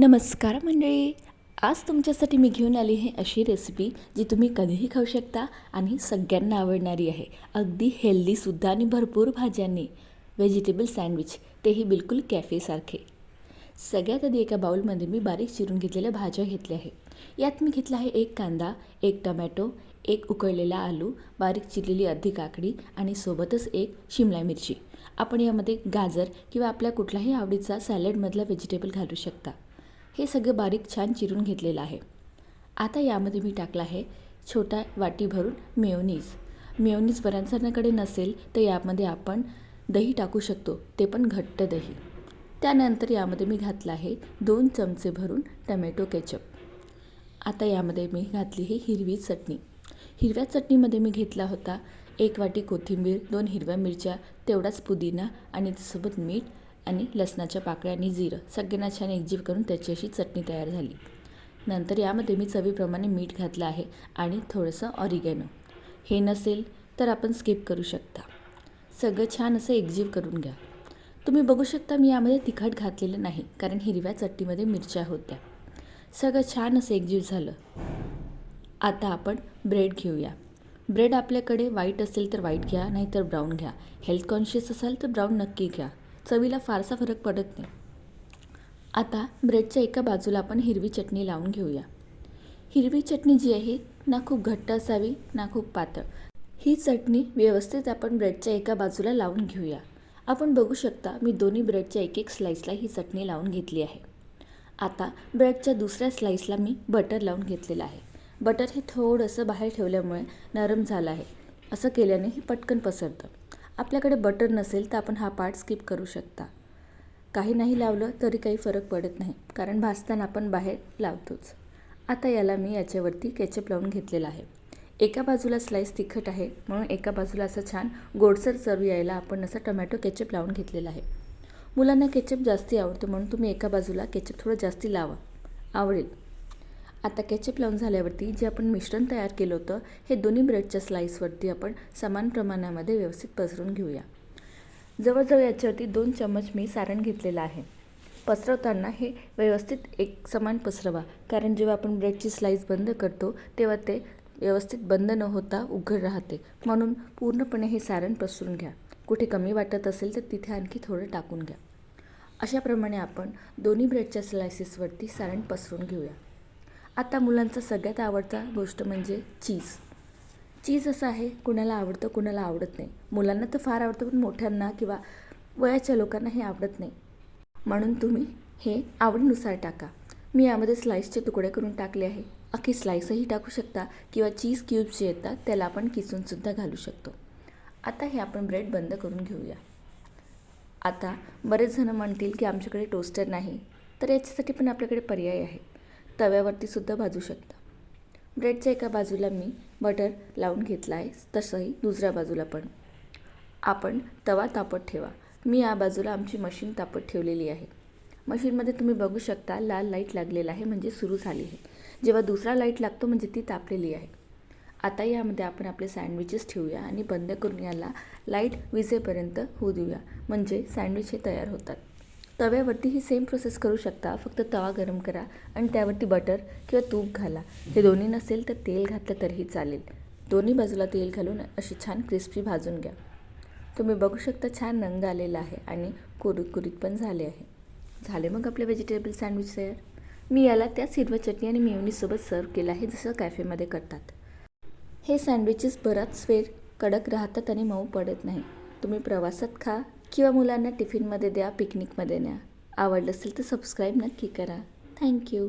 नमस्कार मंडळी. आज तुमच्यासाठी मी घेऊन आली आहे अशी रेसिपी जी तुम्ही कधीही खाऊ शकता आणि सगळ्यांना आवडणारी आहे. अगदी हेल्दीसुद्धा आणि भरपूर भाज्यांनी. व्हेजिटेबल सँडविच तेही बिलकुल कॅफेसारखे सगळ्यात आधी एका बाउलमध्ये मी बारीक चिरून घेतलेल्या भाज्या घेतल्या आहे यात मी घेतला आहे एक कांदा एक टमॅटो एक उकळलेला आलू बारीक चिरलेली अर्धी काकडी आणि सोबतच एक शिमला मिरची. आपण यामध्ये गाजर किंवा आपल्या कुठल्याही आवडीचा सॅलडमधला व्हेजिटेबल घालू शकता. हे सगळं बारीक छान चिरून घेतलेलं आहे. आता यामध्ये मी टाकला आहे छोटा वाटी भरून मेयोनीज. मेयोनीज बऱ्याच जणांकडे नसेल तर यामध्ये आपण दही टाकू शकतो ते पण घट्ट दही. त्यानंतर यामध्ये मी घातलं आहे दोन चमचे भरून टमॅटो केचप. आता यामध्ये मी घातली ही हिरवी चटणी. हिरव्या चटणीमध्ये मी घेतला होता एक वाटी कोथिंबीर दोन हिरव्या मिरच्या तेवढाच पुदिना आणि त्यासोबत मीठ आणि लसणाच्या पाकळ्या आणि जिरं सगळ्यांना छान एकजीव करून त्याची अशी चटणी तयार झाली. नंतर यामध्ये मी चवीप्रमाणे मीठ घातलं आहे आणि थोडंसं ऑरिगॅनो हे नसेल तर आपण स्किप करू शकता. सगळं छान असं एकजीव करून घ्या. तुम्ही बघू शकता मी यामध्ये तिखट घातलेलं नाही कारण हिरव्या चटणीमध्ये मिरच्या होत्या. सगळं छान असं एकजीव झालं. आता आपण ब्रेड घेऊया. ब्रेड आपल्याकडे व्हाईट असेल तर व्हाईट घ्या नाहीतर ब्राऊन घ्या. हेल्थ कॉन्शियस असाल तर ब्राऊन नक्की घ्या. चवीला फारसा फरक पडत नाही. आता ब्रेडच्या एका बाजूला आपण हिरवी चटणी लावून घेऊया. हिरवी चटणी जी आहे ना खूप घट्ट असावी ना खूप पातळ. ही चटणी व्यवस्थित आपण ब्रेडच्या एका बाजूला लावून घेऊया. आपण बघू शकता मी दोन्ही ब्रेडच्या एक एक स्लाईसला ही चटणी लावून घेतली आहे. आता ब्रेडच्या दुसऱ्या स्लाईसला मी बटर लावून घेतलेलं आहे. बटर हे थोडंसं बाहेर ठेवल्यामुळे नरम झालं आहे. असं केल्याने हे पटकन पसरतं. आपल्याकडे बटर नसेल तर आपण हा पार्ट स्किप करू शकता. काही नाही लावलं तरी काही फरक पडत नाही कारण भाजताना आपण बाहेर लावतोच. आता याला मी याच्यावरती केचप लावून घेतलेला आहे. एका बाजूला स्लाईस तिखट आहे म्हणून एका बाजूला असं छान गोडसर चव यायला आपण असं टमॅटो केचप लावून घेतलेला आहे. मुलांना केचप जास्ती आवडतो म्हणून तुम्ही एका बाजूला केचप थोडं जास्ती लावा. आवडेल. आता केचप लावून झाल्यावरती जे आपण मिश्रण तयार केलं होतं हे दोन्ही ब्रेडच्या स्लाईसवरती आपण समान प्रमाणामध्ये व्यवस्थित पसरून घेऊया. जवळजवळ याच्यावरती दोन चम्मच मी सारण घेतलेलं आहे. पसरवताना हे व्यवस्थित एक समान पसरवा कारण जेव्हा आपण ब्रेडची स्लाईस बंद करतो तेव्हा ते व्यवस्थित बंद न होता उघड राहते. म्हणून पूर्णपणे हे सारण पसरून घ्या. कुठे कमी वाटत असेल तर तिथे आणखी थोडं टाकून घ्या. अशाप्रमाणे आपण दोन्ही ब्रेडच्या स्लायसेसवरती सारण पसरून घेऊया. आता मुलांचा सगळ्यात आवडता गोष्ट म्हणजे चीज. चीज असं आहे कुणाला आवडतं कुणाला आवडत नाही. मुलांना तर फार आवडतं पण मोठ्यांना किंवा वयाच्या लोकांना हे आवडत नाही. म्हणून तुम्ही हे आवडीनुसार टाका. मी यामध्ये स्लाईसचे तुकडे करून टाकले आहे. अख्खी स्लाईसही टाकू शकता किंवा चीज क्यूब्स जे येतात त्याला आपण किसूनसुद्धा घालू शकतो. आता हे आपण ब्रेड बंद करून घेऊया. आता बरेच जणं म्हणतील की आमच्याकडे टोस्टर नाही. तर याच्यासाठी पण आपल्याकडे पर्याय आहे. तव्यावरती सुद्धा भाजू शकता. ब्रेडच्या एका बाजूला मी बटर लावून घेतला आहे तसंही दुसऱ्या बाजूला पण. आपण तवा तापत ठेवा. मी या बाजूला आमची मशीन तापत ठेवलेली आहे. मशीनमध्ये तुम्ही बघू शकता लाल लाइट लागलेला आहे म्हणजे सुरू झाली आहे. जेव्हा दुसरा लाइट लागतो म्हणजे ती तापलेली आहे. आता यामध्ये आपण आपले सँडविचेस ठेवूया आणि बंद करून याला लाइट विजेपर्यंत होऊ देऊया म्हणजे सँडविच हे तयार होतात. तव्यावरती ही सेम प्रोसेस करू शकता. फक्त तवा गरम करा आणि त्यावरती बटर किंवा तूप घाला. हे दोन्ही नसेल तर तेल घातलं तरीही चालेल. दोन्ही बाजूला तेल घालून अशी छान क्रिस्पी भाजून घ्या. तुम्ही बघू शकता छान रंग आलेला आहे आणि कुरीत पण झाले आहे. झाले मग आपले व्हेजिटेबल सँडविच तयार? मी याला त्याच हिरव्या चटणी आणि मेवनीसोबत सर्व केलं आहे जसं कॅफेमध्ये करतात. हे सँडविचेस बराच वेळ कडक राहतात आणि मऊ पडत नाही. तुम्ही प्रवासात खा किंवा मुलांना टिफिनमध्ये द्या पिकनिकमध्ये न्या. आवडलं असेल तर सबस्क्राईब नक्की करा. थँक्यू